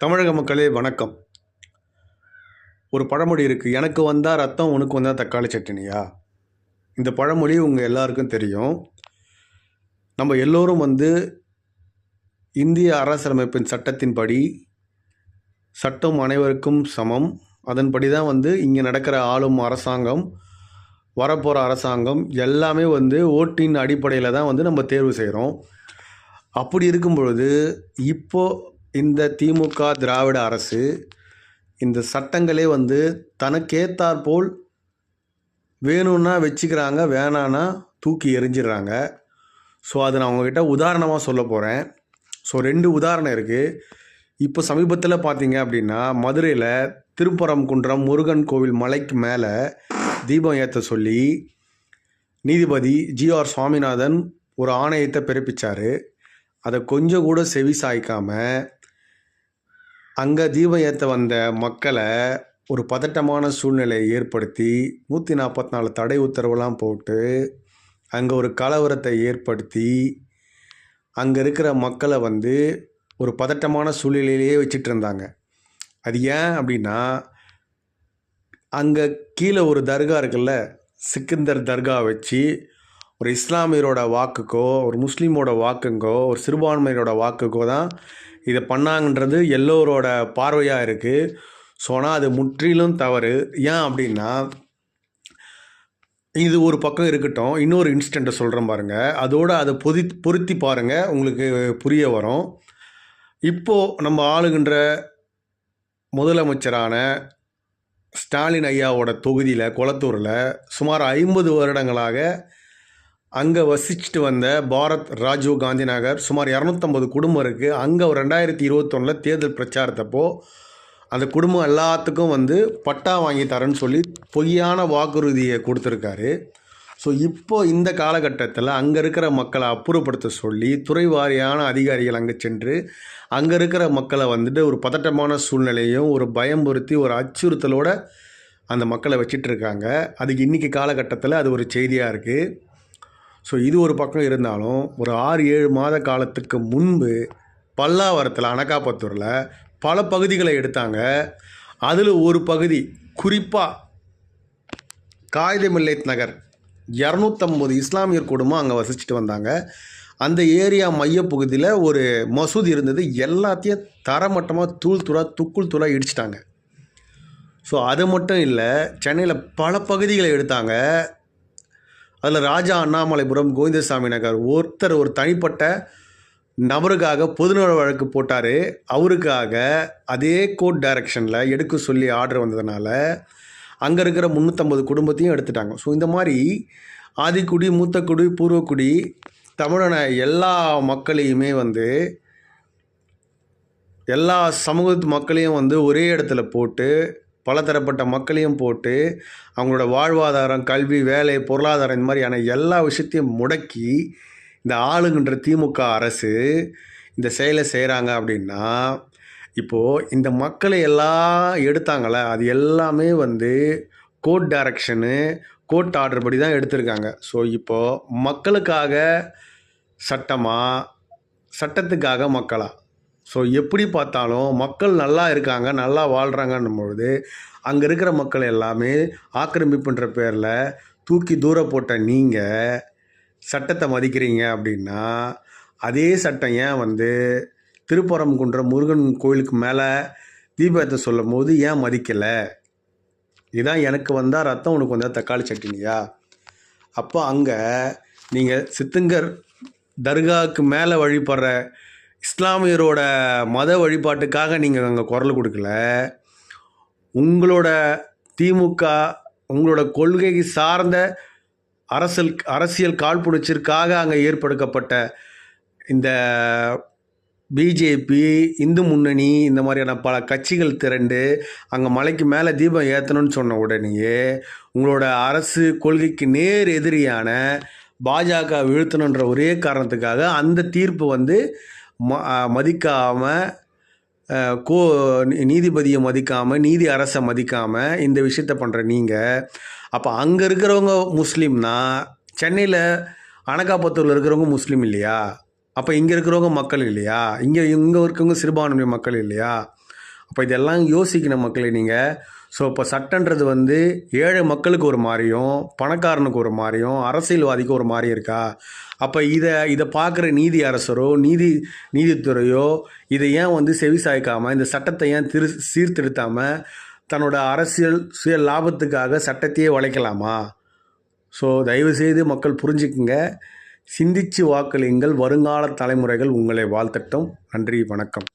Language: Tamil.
தமிழக மக்களே வணக்கம். ஒரு பழமொழி இருக்குது எனக்கு வந்தால் ரத்தம் உனக்கு வந்தால் தக்காளி சட்னியா? இந்த பழமொழி உங்கள் எல்லாருக்கும் தெரியும். நம்ம எல்லோரும் வந்து இந்திய அரசியலமைப்பின் சட்டத்தின்படி சட்டம் அனைவருக்கும் சமம். அதன்படி தான் வந்து இங்கே நடக்கிற ஆளும் அரசாங்கம் வரப்போகிற அரசாங்கம் எல்லாமே வந்து ஓட்டின் அடிப்படையில் தான் வந்து நம்ம தேர்வு செய்கிறோம் அப்படி இருக்கும் பொழுது இப்போ இந்த திமுக திராவிட அரசு இந்த சட்டங்களே வந்து தனக்கேத்தாற்போல் வேணும்னா வச்சுக்கிறாங்க வேணான்னா தூக்கி எரிஞ்சிடுறாங்க ஸோ அதை நான் உங்ககிட்ட உதாரணமாக சொல்ல போகிறேன் ஸோ ரெண்டு உதாரணம் இருக்குது இப்போ சமீபத்தில் பார்த்தீங்க அப்படின்னா மதுரையில் திருப்பரம் குன்றம் முருகன் கோவில் மலைக்கு மேலே தீபம் ஏற்ற சொல்லி நீதிபதி ஜிஆர் சுவாமிநாதன் ஒரு ஆணையத்தை பிறப்பிச்சார். அதை கொஞ்சம் கூட செவி சாய்க்காமல் அங்கே தீபம் ஏற்ற வந்த மக்களை ஒரு பதட்டமான சூழ்நிலையை ஏற்படுத்தி நூற்றி நாற்பத்தி நாலு தடை உத்தரவுலாம் போட்டு அங்கே ஒரு கலவரத்தை ஏற்படுத்தி அங்கே இருக்கிற மக்களை வந்து ஒரு பதட்டமான சூழ்நிலையிலேயே வச்சுட்டு இருந்தாங்க. அது ஏன் அப்படின்னா அங்கே கீழே ஒரு தர்கா இருக்குல்ல சிக்கந்தர் தர்கா வச்சு ஒரு இஸ்லாமியரோட வாக்குக்கோ ஒரு முஸ்லீமோட வாக்குங்கோ ஒரு சிறுபான்மையரோட வாக்குக்கோ தான் இதை பண்ணாங்கன்றது எல்லோரோட பார்வையாக இருக்குது ஸோ ஆனால் அது முற்றிலும் தவறு. ஏன் அப்படின்னா இது ஒரு பக்கம் இருக்கட்டும் இன்னொரு இன்ஸ்டண்ட்டை சொல்கிறேன் பாருங்கள் அதோடு அதை பொதி பொருத்தி பாருங்கள் உங்களுக்கு புரிய வரும். இப்போது நம்ம ஆளுகின்ற முதலமைச்சரான ஸ்டாலின் ஐயாவோட தொகுதியில் குளத்தூரில் சுமார் ஐம்பது வருடங்களாக அங்கே வசிச்சுட்டு வந்த பாரத் ராஜீவ் காந்தி நகர் சுமார் இரநூத்தம்பது குடும்பம் இருக்குது அங்கே ஒரு ரெண்டாயிரத்தி இருபத்தொன்னில் தேர்தல் பிரச்சாரத்தப்போ அந்த குடும்பம் எல்லாத்துக்கும் வந்து பட்டா வாங்கி தரேன்னு சொல்லி பொய்யான வாக்குறுதியை கொடுத்துருக்காரு. ஸோ இப்போ இந்த காலகட்டத்தில் அங்கே இருக்கிற மக்களை அப்புறப்படுத்த சொல்லி துறை வாரியான அதிகாரிகள் அங்கே சென்று அங்கே இருக்கிற மக்களை வந்துட்டு ஒரு பதட்டமான சூழ்நிலையும் ஒரு பயம்புறுத்தி ஒரு அச்சுறுத்தலோட அந்த மக்களை வச்சிட்ருக்காங்க அதுக்கு இன்றைக்கி காலகட்டத்தில் அது ஒரு செய்தியாக இருக்குது ஸோ இது ஒரு பக்கம் இருந்தாலும் ஒரு ஆறு ஏழு மாத காலத்துக்கு முன்பு பல்லாவரத்தில் அனகாபத்தூரில் பல பகுதிகளை எடுத்தாங்க. அதில் ஒரு பகுதி குறிப்பாக காயிதமில்லைத் நகர் இரநூத்தம்பது இஸ்லாமியர் குடும்பம் அங்கே வசிச்சுட்டு வந்தாங்க. அந்த ஏரியா மையப்பகுதியில் ஒரு மசூதி இருந்தது. எல்லாத்தையும் தரமட்டமாக தூள் தூளாக துக்குள் தூளாக இடிச்சிட்டாங்க. ஸோ அது மட்டும் இல்லை சென்னையில் பல பகுதிகளை எடுத்தாங்க. அதில் ராஜா அண்ணாமலைபுரம் கோவிந்தசாமி நகர். ஒருத்தர் ஒரு தனிப்பட்ட நபருக்காக பொதுநல வழக்கு போட்டார். அவருக்காக அதே கோர்ட் டைரக்ஷனில் எடுக்க சொல்லி ஆர்டர் வந்ததுனால அங்கே இருக்கிற முந்நூற்றம்பது குடும்பத்தையும் எடுத்துட்டாங்க. ஸோ இந்த மாதிரி ஆதிக்குடி மூத்தக்குடி பூர்வக்குடி தமிழன எல்லா மக்களையுமே வந்து எல்லா சமூகத்து மக்களையும் வந்து ஒரே இடத்துல போட்டு பலதரப்பட்ட மக்களையும் போட்டு அவங்களோட வாழ்வாதாரம் கல்வி வேலை பொருளாதாரம் இந்த மாதிரியான எல்லா விஷயத்தையும் முடக்கி இந்த ஆளுங்கன்ற திமுக அரசு இந்த செயலை செய்கிறாங்க அப்படின்னா இப்போது இந்த மக்களை எல்லாம் எடுத்தாங்களே அது எல்லாமே வந்து கோர்ட் டைரக்ஷனு கோர்ட் ஆர்டர் படி தான் எடுத்திருக்காங்க. ஸோ இப்போது மக்களுக்காக சட்டமாக சட்டத்துக்காக மக்களாக ஸோ எப்படி பார்த்தாலும் மக்கள் நல்லா இருக்காங்க நல்லா வாழ்கிறாங்கன்னும் பொழுது அங்கே இருக்கிற மக்கள் எல்லாமே ஆக்கிரமிப்புன்ற பேரில் தூக்கி தூர போட்ட நீங்கள் சட்டத்தை மதிக்கிறீங்க அப்படின்னா அதே சட்டம் ஏன் வந்து திருப்பரங்குன்றம் முருகன் கோயிலுக்கு மேலே தீபத்தை சொல்லும் போது ஏன் மதிக்கலை? இதான் எனக்கு வந்தால் ரத்தம் உனக்கு வந்தால் தக்காளி சட்னியா? அப்போ அங்கே நீங்கள் சித்துங்கர் தர்காவுக்கு மேலே வழிபடுற இஸ்லாமியரோட மத வழிபாட்டுக்காக நீங்கள் அங்கே குரல் கொடுக்கல. உங்களோட திமுக உங்களோட கொள்கை சார்ந்த அரசியல் அரசியல் காழ்ப்புணர்ச்சிற்காக அங்கே ஏற்படுத்தப்பட்ட இந்த பிஜேபி இந்து முன்னணி இந்த மாதிரியான பல கட்சிகள் திரண்டு அங்கே மலைக்கு மேலே தீபம் ஏற்றணும்னு சொன்ன உடனேயே உங்களோட அரசு கொள்கைக்கு நேர் எதிரியான பாஜக வீழ்த்தணுன்ற ஒரே காரணத்துக்காக அந்த தீர்ப்பு வந்து ம மதிக்காமல் கோ நீதிபதியை மதிக்காமல் நீதி அரசை மதிக்காமல் இந்த விஷயத்த பண்ணுற நீங்கள் அப்போ அங்கே இருக்கிறவங்க முஸ்லீம்னா சென்னையில் அனகாபத்தூரில் இருக்கிறவங்க முஸ்லீம் இல்லையா? அப்போ இங்கே இருக்கிறவங்க மக்கள் இல்லையா? இங்கே இங்கே இருக்கிறவங்க சிறுபான்மை மக்கள் இல்லையா? அப்போ இதெல்லாம் யோசிக்கணும் மக்களை நீங்கள் ஸோ இப்போ சட்டன்றது வந்து ஏழை மக்களுக்கு ஒரு மாதிரியும் பணக்காரனுக்கு ஒரு மாதிரியும் அரசியல்வாதிக்கு ஒரு மாதிரி இருக்கா? அப்போ இதை இதை பார்க்குற நீதி அரசரோ நீதி நீதித்துறையோ இதை ஏன் வந்து செவிசாய்க்காமல் இந்த சட்டத்தை ஏன் திரு சீர்திருத்தாமல் தன்னோட அரசியல் சுய லாபத்துக்காக சட்டத்தையே வளைக்கலாமா? ஸோ தயவுசெய்து மக்கள் புரிஞ்சுக்குங்க. சிந்திச்சு வாக்களியுங்கள். வருங்கால தலைமுறைகள் உங்களை வாழ்த்தட்டும். நன்றி வணக்கம்.